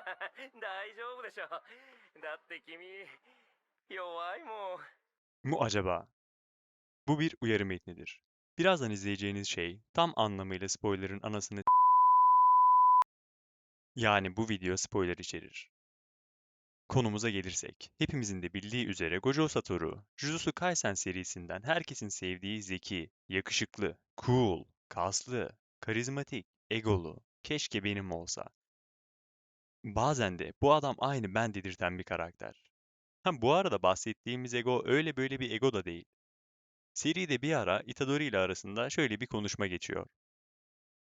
大丈夫でしょ。だって君、弱いもん。 Mu acaba? Bu bir uyarı metnidir. Birazdan izleyeceğiniz şey tam anlamıyla spoiler'ın anasını yani bu video spoiler içerir. Konumuza gelirsek, hepimizin de bildiği üzere Gojo Satoru, Jujutsu Kaisen serisinden herkesin sevdiği zeki, yakışıklı, cool, kaslı, karizmatik, egolu, keşke benim olsa. Bazen de bu adam aynı ben dedirten bir karakter. Ha bu arada bahsettiğimiz ego öyle böyle bir ego da değil. Seride bir ara Itadori ile arasında şöyle bir konuşma geçiyor.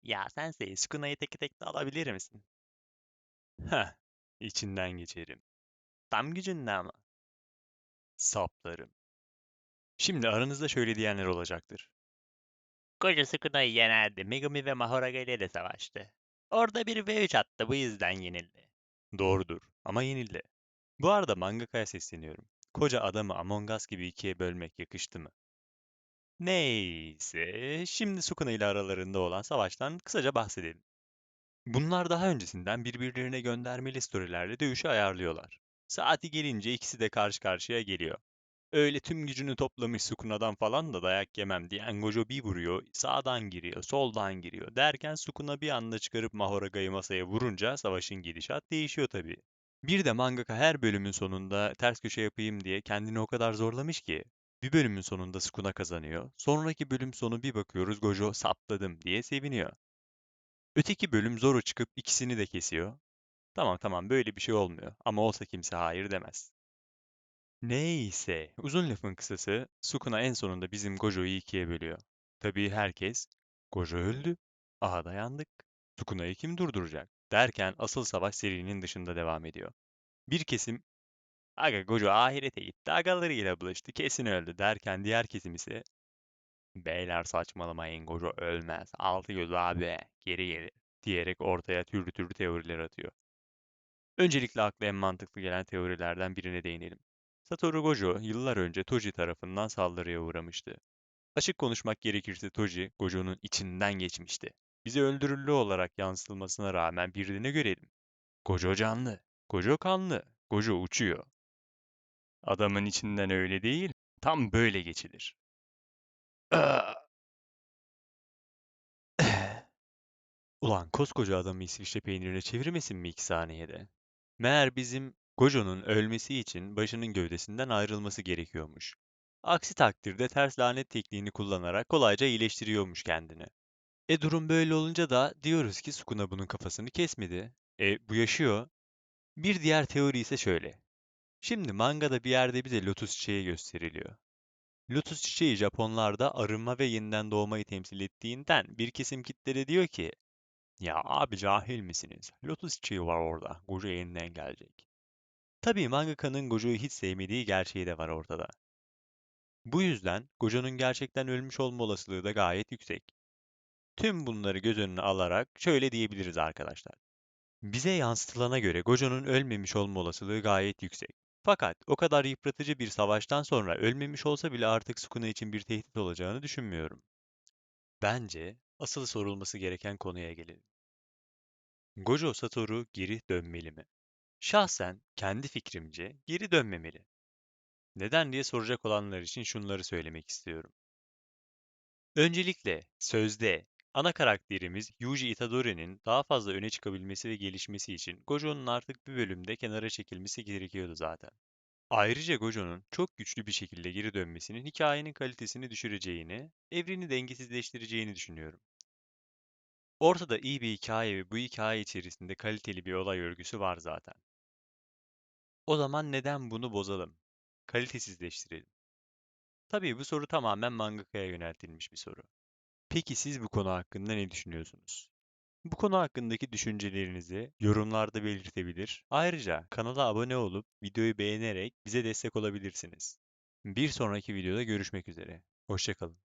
Ya sensei Sukuna'yı tek tek de alabilir misin? Heh, içinden geçerim. Tam gücünle ama. Saplarım. Şimdi aranızda şöyle diyenler olacaktır. Koca Sukuna'yı yenerdi. Megumi ve Mahoraga ile de savaştı. Orada bir V3 attı bu yüzden yenildi. Doğrudur ama yenildi. Bu arada mangakaya sesleniyorum. Koca adamı Among Us gibi ikiye bölmek yakıştı mı? Neyse, şimdi Sukuna ile aralarında olan savaştan kısaca bahsedelim. Bunlar daha öncesinden birbirlerine göndermeli storylerle dövüşü ayarlıyorlar. Saati gelince ikisi de karşı karşıya geliyor. Öyle tüm gücünü toplamış Sukuna'dan falan da dayak yemem diyen Gojo bir vuruyor, sağdan giriyor, soldan giriyor derken Sukuna bir anda çıkarıp Mahoraga'yı masaya vurunca savaşın gidişat değişiyor tabii. Bir de mangaka her bölümün sonunda ters köşe yapayım diye kendini o kadar zorlamış ki bir bölümün sonunda Sukuna kazanıyor. Sonraki bölüm sonu bir bakıyoruz Gojo sapladım diye seviniyor. Öteki bölüm Zoro çıkıp ikisini de kesiyor. Tamam tamam böyle bir şey olmuyor ama olsa kimse hayır demez. Neyse, uzun lafın kısası Sukuna en sonunda bizim Gojo'yu ikiye bölüyor. Tabii herkes Gojo öldü. Aha dayandık. Sukuna'yı kim durduracak? Derken asıl savaş serinin dışında devam ediyor. Bir kesim Aga Gojo ahirete gitti, agalarıyla bulaştı, kesin öldü derken diğer kesim ise Beyler saçmalamayın Gojo ölmez, altı göz abi, geri gelir diyerek ortaya türlü türlü teoriler atıyor. Öncelikle akla en mantıklı gelen teorilerden birine değinelim. Satoru Gojo yıllar önce Toji tarafından saldırıya uğramıştı. Açık konuşmak gerekirse Toji, Gojo'nun içinden geçmişti. Bize öldürüllü olarak yansıtılmasına rağmen bir de ne görelim? Gojo canlı, Gojo kanlı, Gojo uçuyor. Adamın içinden öyle değil, tam böyle geçilir. Ulan koskoca adamı İsviçre peynirine çevirmesin mi iki saniyede? Meğer bizim Gojo'nun ölmesi için başının gövdesinden ayrılması gerekiyormuş. Aksi takdirde ters lanet tekniğini kullanarak kolayca iyileştiriyormuş kendini. E durum böyle olunca da diyoruz ki Sukuna bunun kafasını kesmedi. E bu yaşıyor. Bir diğer teori ise şöyle. Şimdi mangada bir yerde bize lotus çiçeği gösteriliyor. Lotus çiçeği Japonlarda arınma ve yeniden doğmayı temsil ettiğinden bir kesim kitlere diyor ki ya abi cahil misiniz? Lotus çiçeği var orada. Gojo yeniden gelecek. Tabii mangakanın Gojo'yu hiç sevmediği gerçeği de var ortada. Bu yüzden Gojo'nun gerçekten ölmüş olma olasılığı da gayet yüksek. Tüm bunları göz önüne alarak şöyle diyebiliriz arkadaşlar. Bize yansıtılana göre Gojo'nun ölmemiş olma olasılığı gayet yüksek. Fakat o kadar yıpratıcı bir savaştan sonra ölmemiş olsa bile artık Sukuna için bir tehdit olacağını düşünmüyorum. Bence asıl sorulması gereken konuya gelelim. Gojo Satoru geri dönmeli mi? Şahsen kendi fikrimce geri dönmemeli. Neden diye soracak olanlar için şunları söylemek istiyorum. Öncelikle sözde ana karakterimiz Yuji Itadori'nin daha fazla öne çıkabilmesi ve gelişmesi için Gojo'nun artık bir bölümde kenara çekilmesi gerekiyordu zaten. Ayrıca Gojo'nun çok güçlü bir şekilde geri dönmesinin hikayenin kalitesini düşüreceğini, evreni dengesizleştireceğini düşünüyorum. Ortada iyi bir hikaye ve bu hikaye içerisinde kaliteli bir olay örgüsü var zaten. O zaman neden bunu bozalım? Kalitesizleştirelim. Tabii bu soru tamamen mangakaya yöneltilmiş bir soru. Peki siz bu konu hakkında ne düşünüyorsunuz? Bu konu hakkındaki düşüncelerinizi yorumlarda belirtebilir. Ayrıca kanala abone olup videoyu beğenerek bize destek olabilirsiniz. Bir sonraki videoda görüşmek üzere. Hoşçakalın.